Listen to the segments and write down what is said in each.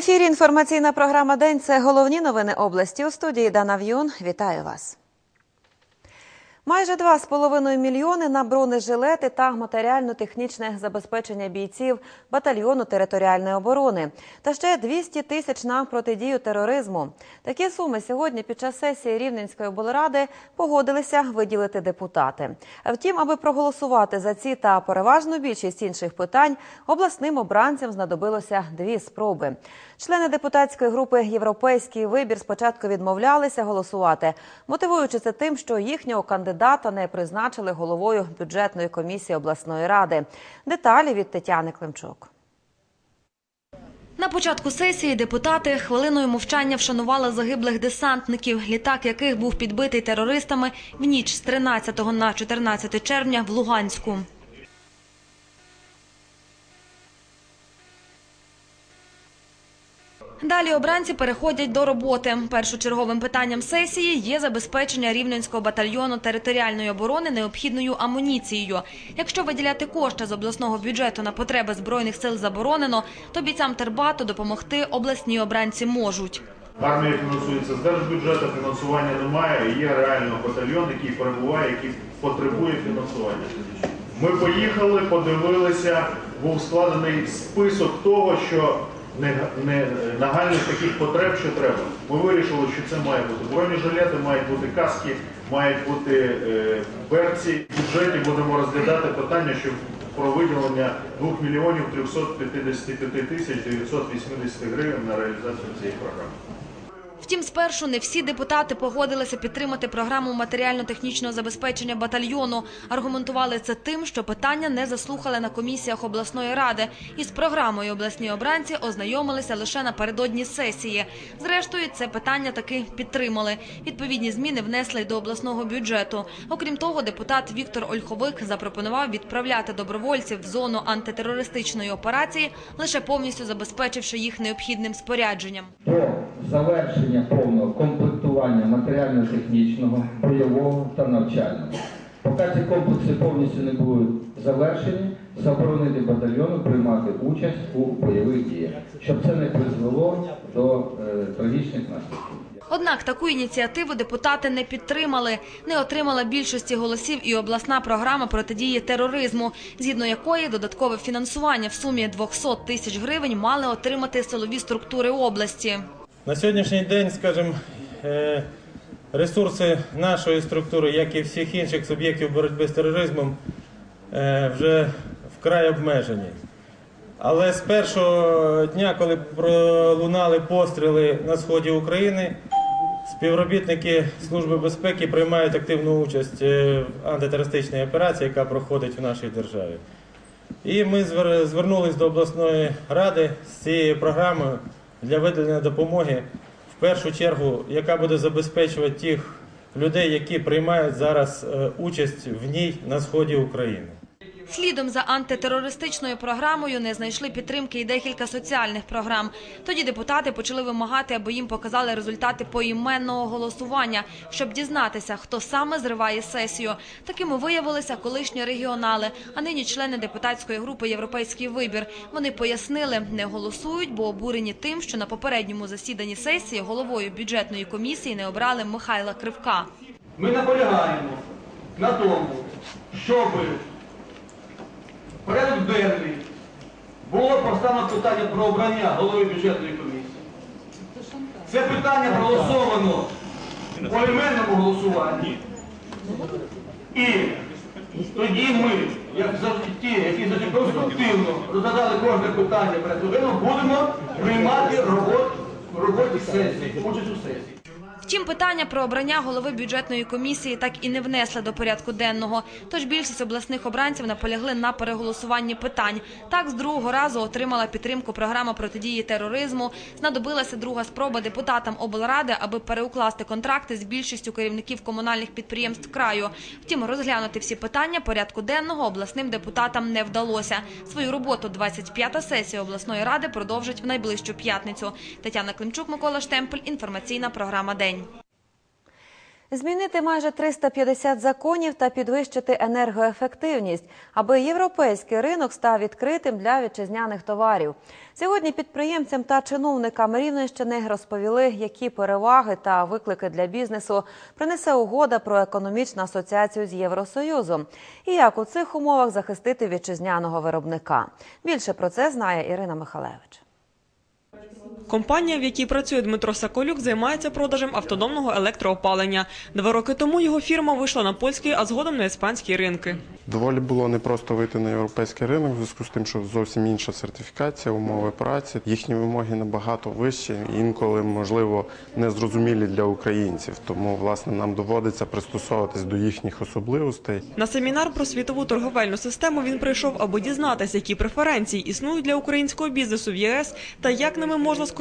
Ефірі інформаційна програма День. Це головні новини області. У студії Дана В'юн. Вітаю вас. Майже 2,5 мільйони на бронежилети та матеріально-технічне забезпечення бійців батальйону територіальної оборони та ще 200 тисяч на протидію тероризму. Такі суми сьогодні під час сесії Рівненської облради погодилися виділити депутати. Втім, аби проголосувати за ці та переважну більшість інших питань, обласним обранцям знадобилося дві спроби. Члени депутатської групи Європейський вибір спочатку відмовлялися голосувати, мотивуючи це тим, що їхнього кандидата не призначили головою бюджетної комісії обласної ради. Деталі від Тетяни Климчук. На початку сесії депутати хвилиною мовчання вшанували загиблих десантників, літак яких був підбитий терористами в ніч з 13 на 14 червня в Луганську. Далі обранці переходять до роботи. Першочерговим питанням сесії є забезпечення рівненського батальйону територіальної оборони необхідною амуніцією. Якщо виділяти кошти з обласного бюджету на потреби збройних сил заборонено, то бійцям Тербату допомогти обласні обранці можуть. Армія фінансується з держбюджету, фінансування немає. Є реально батальйон, який перебуває, який потребує фінансування. Ми поїхали, подивилися, був складений список того, що не, не нагальних таких потреб, що треба. Ми вирішили, що це має бути бронежилети, мають бути каски, мають бути е, берці. В бюджеті будемо розглядати питання, що про виділення 2 мільйонів 355 тисяч 980 гривень на реалізацію цієї програми. Втім, спершу не всі депутати погодилися підтримати програму матеріально-технічного забезпечення батальйону. Аргументували це тим, що питання не заслухали на комісіях обласної ради. І з програмою обласні обранці ознайомилися лише напередодні сесії. Зрештою, це питання таки підтримали. Відповідні зміни внесли й до обласного бюджету. Окрім того, депутат Віктор Ольховик запропонував відправляти добровольців в зону антитерористичної операції, лише повністю забезпечивши їх необхідним спорядженням. про завершення повного комплектування матеріально-технічного, бойового та навчального. Поки ці комплекси повністю не будуть завершені, заборонити батальйону приймати участь у бойових діях, щоб це не призвело до е, трагічних наслідків. Однак таку ініціативу депутати не підтримали. Не отримала більшості голосів і обласна програма протидії тероризму, згідно якої додаткове фінансування в сумі 200 тисяч гривень мали отримати силові структури області. На сьогоднішній день, скажімо, е, ресурси нашої структури, як і всіх інших суб'єктів боротьби з тероризмом, е, вже вкрай обмежені. Але з першого дня, коли пролунали постріли на сході України, співробітники Служби безпеки приймають активну участь е, в антитерористичній операції, яка проходить в нашій державі. І ми звернулись до обласної ради з цією програмою для виділення допомоги, в першу чергу, яка буде забезпечувати тих людей, які приймають зараз е, участь в ній на сході України. Слідом за антитерористичною програмою не знайшли підтримки і декілька соціальних програм. Тоді депутати почали вимагати, аби їм показали результати поіменного голосування, щоб дізнатися, хто саме зриває сесію. Такими виявилися колишні регіонали, а нині члени депутатської групи Європейський вибір. Вони пояснили, не голосують, бо обурені тим, що на попередньому засіданні сесії головою бюджетної комісії не обрали Михайла Кривка. Ми наполягаємо на тому, щоб порядок денний було поставлено питання про обрання голови бюджетної комісії. Це питання проголосовано в поіменному голосуванні. І тоді ми, як завжди ті, які завжди конструктивно розглядали кожне питання денного, будемо приймати робот, в роботі сесії, участь у сесії. Втім, питання про обрання голови бюджетної комісії так і не внесли до порядку денного. Тож більшість обласних обранців наполягли на переголосуванні питань. Так, з другого разу отримала підтримку програма протидії тероризму. Знадобилася друга спроба депутатам облради, аби переукласти контракти з більшістю керівників комунальних підприємств краю. Втім, розглянути всі питання порядку денного обласним депутатам не вдалося. Свою роботу 25-та сесія обласної ради продовжить в найближчу п'ятницю. Тетяна Климчук, Микола Штемпель. Інформаційна програма День. Змінити майже 350 законів та підвищити енергоефективність, аби європейський ринок став відкритим для вітчизняних товарів. Сьогодні підприємцям та чиновникам Рівненщини розповіли, які переваги та виклики для бізнесу принесе угода про економічну асоціацію з Євросоюзом і як у цих умовах захистити вітчизняного виробника. Більше про це знає Ірина Михалевич. Компанія, в якій працює Дмитро Соколюк, займається продажем автономного електроопалення. Два роки тому його фірма вийшла на польський, а згодом на іспанські ринки. Доволі було непросто вийти на європейський ринок в зв'язку з тим, що зовсім інша сертифікація, умови праці. Їхні вимоги набагато вищі, інколи, можливо, незрозумілі для українців. Тому, власне, нам доводиться пристосовуватись до їхніх особливостей. На семінар про світову торговельну систему він прийшов, аби дізнатися, які преференції існують для українського бізнесу в ЄС та як ними можна скористатися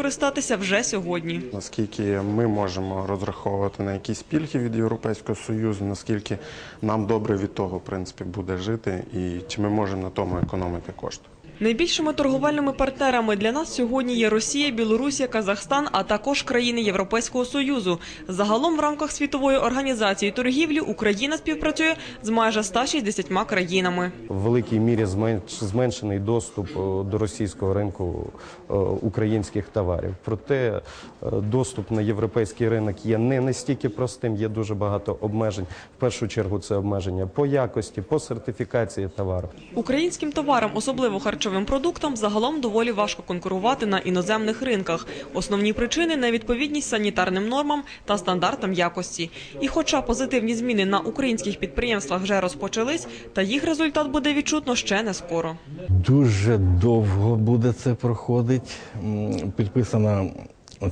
вже сьогодні. Наскільки ми можемо розраховувати на якісь пільги від Європейського Союзу, наскільки нам добре від того, в принципі, буде жити, і чи ми можемо на тому економити кошти. Найбільшими торговельними партнерами для нас сьогодні є Росія, Білорусія, Казахстан, а також країни Європейського союзу. Загалом в рамках світової організації торгівлі Україна співпрацює з майже 160 країнами. в великій мірі зменш- зменшений доступ е, до російського ринку е, українських товарів. Проте е, доступ на європейський ринок є не настільки простим, є дуже багато обмежень. В першу чергу це обмеження по якості, по сертифікації товару. Українським товарам, особливо харчовим продуктам, загалом доволі важко конкурувати на іноземних ринках. Основні причини невідповідність санітарним нормам та стандартам якості. І хоча позитивні зміни на українських підприємствах вже розпочались, та їх результат буде відчутно ще не скоро. Дуже довго буде це проходить. М, Підписана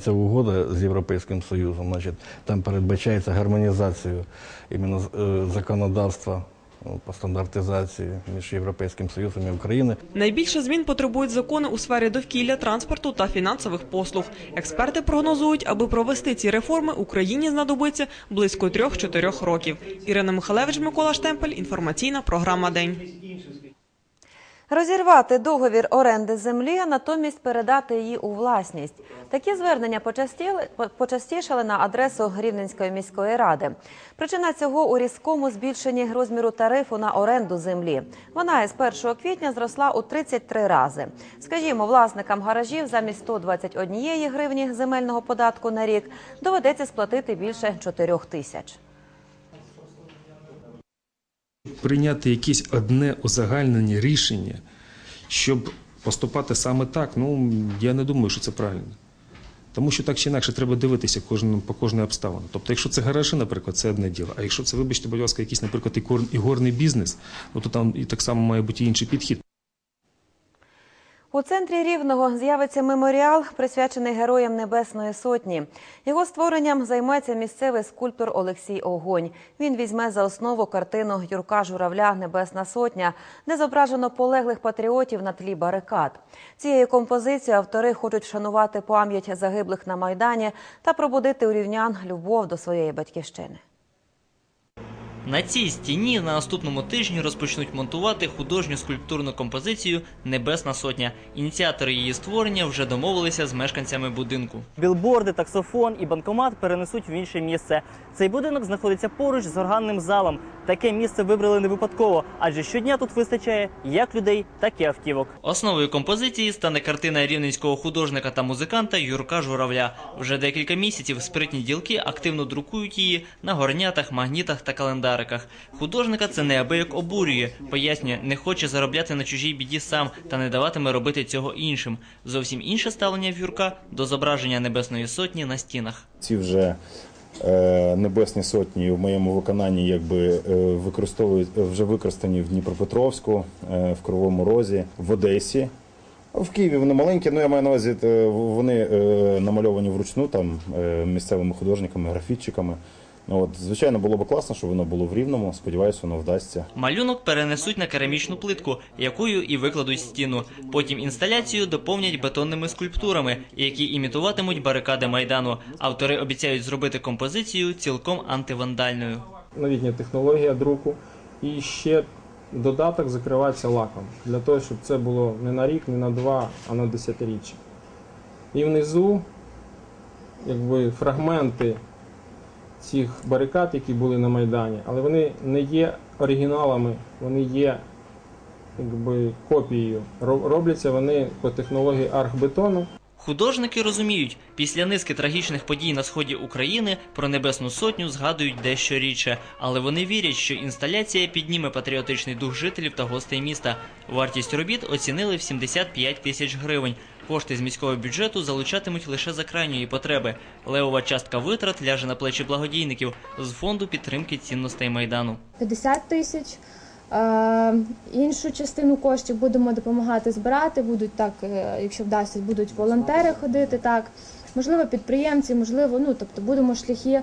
ця угода з Європейським Союзом. Значить, там передбачається гармонізацію іменно е, законодавства по стандартизації між Європейським Союзом і Україною. Найбільше змін потребують закони у сфері довкілля, транспорту та фінансових послуг. Експерти прогнозують, аби провести ці реформи, Україні знадобиться близько 3-4 років. Ірина Михалевич, Микола Штемпель. Інформаційна програма День. Розірвати договір оренди землі, а натомість передати її у власність. Такі звернення почастішали на адресу Рівненської міської ради. Причина цього у різкому збільшенні розміру тарифу на оренду землі. Вона із 1 квітня зросла у 33 рази. Скажімо, власникам гаражів замість 121 гривні земельного податку на рік доведеться сплатити більше 4 тисяч. Прийняти якесь одне узагальнене рішення, щоб поступати саме так, ну я не думаю, що це правильно. Тому що так чи інакше треба дивитися кожному по кожній обставині. Тобто, якщо це гаражі, наприклад, це одне діло. А якщо це, вибачте, будь ласка, якийсь, наприклад, ігорний бізнес, ну то там і так само має бути інший підхід. У центрі Рівного з'явиться меморіал, присвячений героям Небесної Сотні. Його створенням займеться місцевий скульптор Олексій Огонь. Він візьме за основу картину Юрка Журавля Небесна Сотня, де зображено полеглих патріотів на тлі барикад. Цією композицією автори хочуть вшанувати пам'ять загиблих на майдані та пробудити у рівнян любов до своєї батьківщини. На цій стіні на наступному тижні розпочнуть монтувати художню скульптурну композицію Небесна сотня. Ініціатори її створення вже домовилися з мешканцями будинку. Білборди, таксофон і банкомат перенесуть в інше місце. Цей будинок знаходиться поруч з органним залом. Таке місце вибрали не випадково, адже щодня тут вистачає як людей, так і автівок. Основою композиції стане картина рівненського художника та музиканта Юрка Журавля. Вже декілька місяців спритні ділки активно друкують її на горнятах, магнітах та календариках. Художника це неабияк обурює. Пояснює, не хоче заробляти на чужій біді сам та не даватиме робити цього іншим. Зовсім інше ставлення Юрка до зображення Небесної сотні на стінах. Ці вже е, небесні сотні в моєму виконанні якби е, використовують вже використані в Дніпропетровську, е, в Кривому Розі, в Одесі. В Києві вони маленькі, ну я маю на увазі, вони намальовані вручну там місцевими художниками, графітчиками. Ну, от, звичайно, було б класно, щоб воно було в рівному. Сподіваюся, воно вдасться. Малюнок перенесуть на керамічну плитку, якою і викладуть стіну. Потім інсталяцію доповнять бетонними скульптурами, які імітуватимуть барикади майдану. Автори обіцяють зробити композицію цілком антивандальною. новітня технологія друку. І ще додаток закривається лаком, для того, щоб це було не на рік, не на два, а на десятиріччя. І внизу якби, фрагменти цих барикад, які були на Майдані, але вони не є оригіналами, вони є якби, копією. Робляться вони по технології архбетону. Художники розуміють, після низки трагічних подій на сході України про Небесну Сотню згадують дещо рідше, але вони вірять, що інсталяція підніме патріотичний дух жителів та гостей міста. Вартість робіт оцінили в 75 тисяч гривень. Кошти з міського бюджету залучатимуть лише за крайньої потреби. Левова частка витрат ляже на плечі благодійників з фонду підтримки цінностей майдану. 50 тисяч. Е, Іншу частину коштів будемо допомагати збирати. Будуть так, е, якщо вдасться, будуть волонтери ходити. Так, можливо, підприємці, можливо, ну тобто будемо шляхи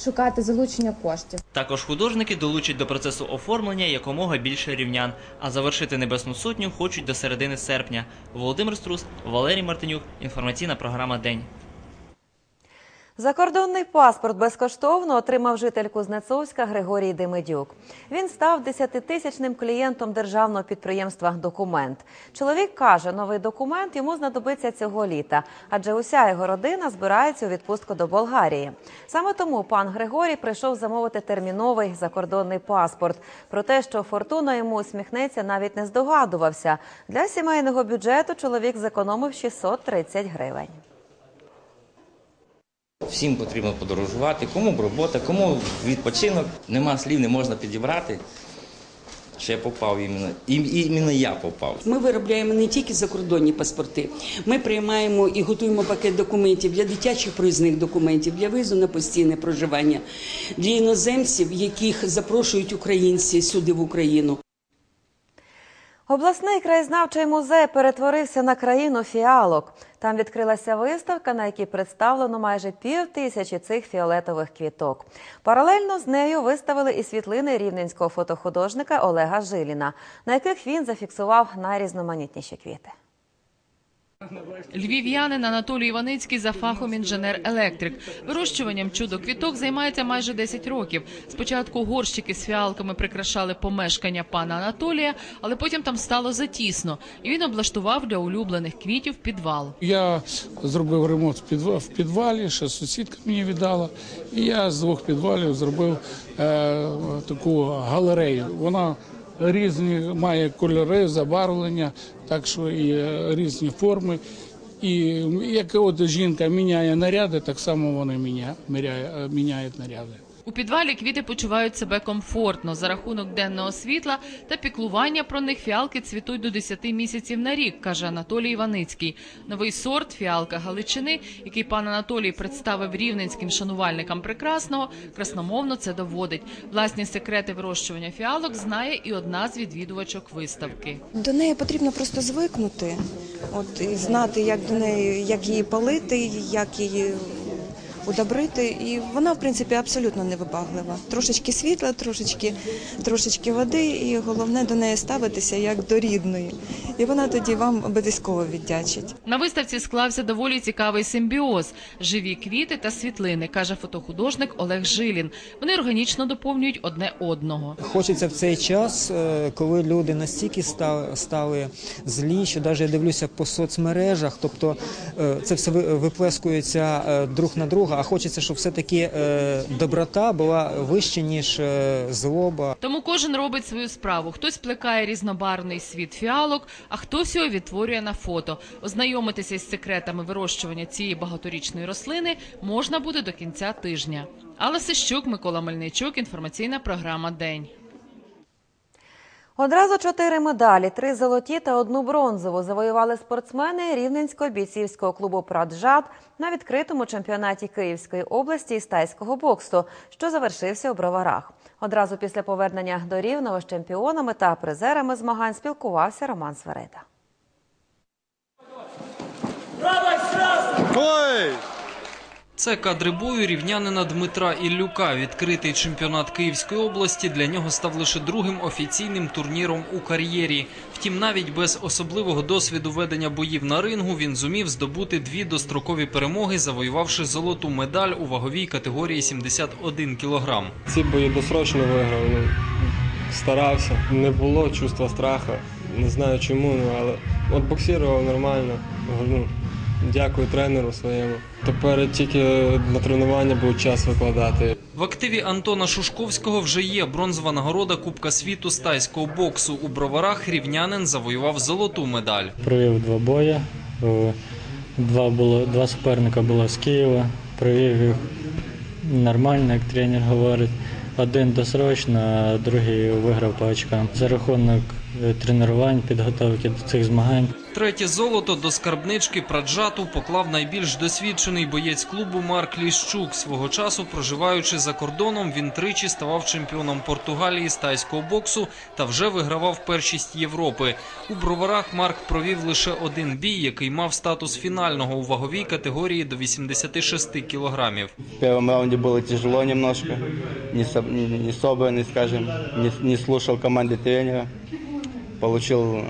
шукати залучення коштів. Також художники долучать до процесу оформлення якомога більше рівнян, а завершити Небесну Сотню хочуть до середини серпня. Володимир Струс, Валерій Мартинюк. Інформаційна програма День. Закордонний паспорт безкоштовно отримав житель Кузнецовська Григорій Демидюк. Він став десятитисячним клієнтом державного підприємства Документ. Чоловік каже, новий документ йому знадобиться цього літа, адже уся його родина збирається у відпустку до Болгарії. Саме тому пан Григорій прийшов замовити терміновий закордонний паспорт. Про те, що фортуна йому усміхнеться, навіть не здогадувався. Для сімейного бюджету чоловік зекономив 630 гривень. Всім потрібно подорожувати, кому б робота, кому відпочинок. Нема слів, не можна підібрати. Що я попав іменно, іменно я попав. Ми виробляємо не тільки закордонні паспорти, ми приймаємо і готуємо пакет документів для дитячих проїзних документів, для виїзду на постійне проживання, для іноземців, яких запрошують українці сюди в Україну. Обласний краєзнавчий музей перетворився на країну фіалок. Там відкрилася виставка, на якій представлено майже пів тисячі цих фіолетових квіток. Паралельно з нею виставили і світлини рівненського фотохудожника Олега Жиліна, на яких він зафіксував найрізноманітніші квіти. Львів'янин Анатолій Іваницький за фахом інженер-електрик. Вирощуванням чудо-квіток займається майже 10 років. Спочатку горщики з фіалками прикрашали помешкання пана Анатолія, але потім там стало затісно, і він облаштував для улюблених квітів підвал. Я зробив ремонт в підва- в підвалі, ще сусідка мені віддала. І я з двох підвалів зробив е, таку галерею. Вона різні має кольори, забарвлення, так що і е, різні форми. І як от жінка міняє наряди, так само вони е, міняють наряди. У підвалі квіти почувають себе комфортно за рахунок денного світла та піклування про них фіалки цвітуть до 10 місяців на рік, каже Анатолій Іваницький. Новий сорт фіалка Галичини, який пан Анатолій представив рівненським шанувальникам прекрасного, красномовно це доводить. Власні секрети вирощування фіалок знає і одна з відвідувачок виставки. До неї потрібно просто звикнути, от і знати, як до неї, як її палити, як її удобрити. І вона, в принципі, абсолютно невибаглива. Трошечки світла, трошечки, трошечки води, і головне до неї ставитися як до рідної. І вона тоді вам обов'язково віддячить. На виставці склався доволі цікавий симбіоз: живі квіти та світлини, каже фотохудожник Олег Жилін. Вони органічно доповнюють одне одного. Хочеться в цей час, е, коли люди настільки ста- стали злі, що навіть я дивлюся по соцмережах, тобто е, це все ви- виплескується е, друг на друга, а хочеться, щоб все-таки е, доброта була вище, ніж е, злоба. Тому кожен робить свою справу. Хтось плекає різнобарвний світ фіалок, а хтось його відтворює на фото. Ознайомитися із секретами вирощування цієї багаторічної рослини можна буде до кінця тижня. Алла Сищук, Микола Мельничук, інформаційна програма День. Одразу чотири медалі, три золоті та одну бронзову завоювали спортсмени Рівненського бійцівського клубу «Праджат» на відкритому чемпіонаті Київської області із тайського боксу, що завершився у Броварах. Одразу після повернення до Рівного з чемпіонами та призерами змагань спілкувався Роман Сверида. Це кадри бою рівнянина Дмитра Іллюка. Відкритий чемпіонат Київської області для нього став лише другим офіційним турніром у кар'єрі. Втім, навіть без особливого досвіду ведення боїв на рингу він зумів здобути дві дострокові перемоги, завоювавши золоту медаль у ваговій категорії 71 кілограм. Ці бої досрочно виграв. Ну, старався. Не було чувства страху. Не знаю чому, ну, але от боксував нормально. Ну, дякую тренеру своєму. Тепер тільки на тренування був час викладати. В активі Антона Шушковського вже є бронзова нагорода Кубка світу з тайського боксу. У броварах рівнянин завоював золоту медаль. Провів два бої. Е, Два, було, два суперника було з Києва. Провів їх нормально, як тренер говорить. Один досрочно, а другий виграв по очкам. За рахунок тренувань, підготовки до цих змагань. Третє золото до скарбнички Праджату поклав найбільш досвідчений боєць клубу Марк Ліщук. Свого часу, проживаючи за кордоном, він тричі ставав чемпіоном Португалії з тайського боксу та вже вигравав першість Європи. У броварах Марк провів лише один бій, який мав статус фінального у ваговій категорії до 86 кілограмів. В первом раунде было тяжело немножко, не, соб- не собранный, скажем, не, не слушал команды тренера. Получил,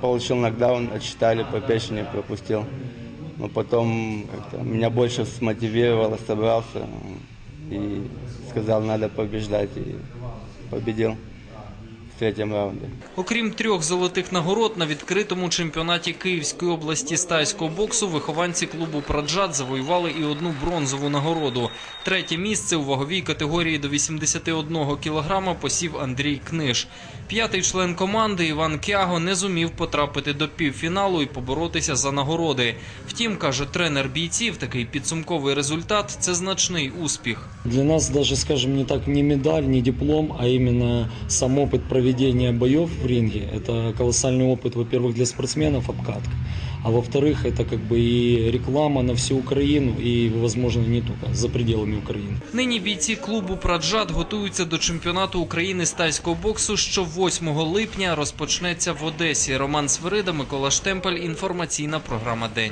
получил нокдаун, отчитали по печени, пропустил. Но потом меня больше смотивировало, собрался и сказал, надо побеждать. И победил в третьем раунде. Окрім трьох золотих нагород на відкритому чемпіонаті Київської області з тайського боксу, вихованці клубу Праджат завоювали і одну бронзову нагороду. Третє місце у ваговій категорії до 81 кілограма посів Андрій Книж. П'ятий член команди Іван Кяго не зумів потрапити до півфіналу і поборотися за нагороди. Втім, каже тренер бійців, такий підсумковий результат це значний успіх. Для нас даже, скажем, не так не медаль, не диплом, а именно сам опыт проведения боев в ринге. Это колоссальный опыт, во-первых, для спортсменов обкатка, а во-вторых, это как бы и реклама на всю Украину и, возможно, не только за пределами Украины. Нині бійці клубу Праджат готуються до чемпіонату України з тайського боксу, що 8 липня розпочнеться в Одесі. Роман Свирида, Микола Штемпель. Інформаційна програма День.